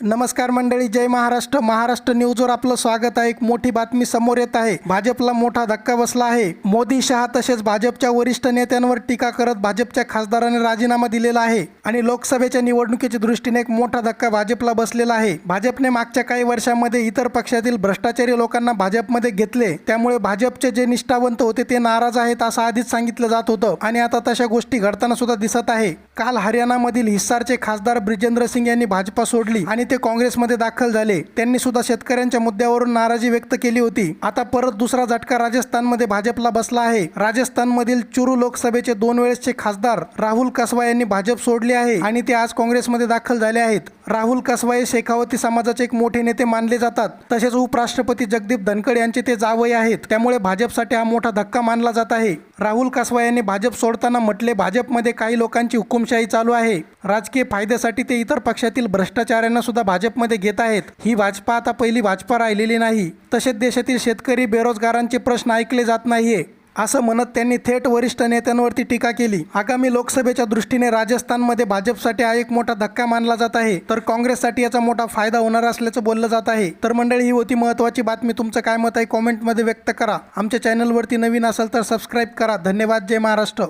नमस्कार मंडळी जय महाराष्ट्र. महाराष्ट्र न्यूजवर आपलं स्वागत आहे. एक मोठी बातमी समोर येत आहे. भाजपला मोठा धक्का बसला आहे. मोदी शहा तसेच भाजपच्या वरिष्ठ नेत्यांवर टीका करत भाजपच्या खासदाराने राजीनामा दिलेला आहे आणि लोकसभेच्या निवडणुकीच्या दृष्टीने एक मोठा धक्का भाजपला बसलेला आहे. भाजपने मागच्या काही वर्षांमध्ये इतर पक्षातील भ्रष्टाचारी लोकांना भाजपमध्ये घेतले. त्यामुळे भाजपचे जे निष्ठावंत होते ते नाराज आहेत असं आधीच सांगितलं जात होतं आणि आता तशा गोष्टी घडताना सुद्धा दिसत आहे. काल हरियाणामधील हिस्सारचे खासदार ब्रिजेंद्र सिंग यांनी भाजपा सोडली आणि ते काँग्रेसमध्ये दाखल झाले. त्यांनी सुद्धा शेतकऱ्यांच्या मुद्द्यावरून नाराजी व्यक्त केली होती. आता परत दुसरा झटका राजस्थानमध्ये भाजपला बसला आहे. राजस्थानमधील चुरू लोकसभेचे दोन वेळेसचे खासदार राहुल कसवा यांनी भाजप सोडले आहे आणि ते आज काँग्रेसमध्ये दाखल झाले आहेत. राहुल कसवा शेखावती समाजाचे एक मोठे नेते मानले जातात. तसेच उपराष्ट्रपती जगदीप धनखड यांचे ते जावई आहेत. त्यामुळे भाजपसाठी हा मोठा धक्का मानला जात आहे. राहुल कसवा यांनी भाजप सोडताना म्हटले भाजपमध्ये काही लोकांची हुकुमशाही चालू आहे. राजकीय फायद्यासाठी ते इतर पक्षातील भ्रष्टाचाऱ्यांना सुद्धा भाजपमध्ये घेत आहेत. ही भाजपा आता पहिली भाजपा राहिलेली नाही. तसेच देशातील शेतकरी बेरोजगारांचे प्रश्न ऐकले जात नाहीये. असं म्हणत त्यांनी थेट वरिष्ठ नेत्यांवरती टीका केली. आगामी लोकसभेच्या दृष्टीने राजस्थानमध्ये भाजपसाठी हा एक मोठा धक्का मानला जात आहे. तर काँग्रेससाठी याचा मोठा फायदा होणार असल्याचं बोललं जात आहे. तर मंडळी ही होती महत्वाची बातमी. तुमचं काय मत आहे? कॉमेंटमध्ये व्यक्त करा. आमच्या चॅनलवरती नवीन असेल तर सबस्क्राईब करा. धन्यवाद. जय महाराष्ट्र.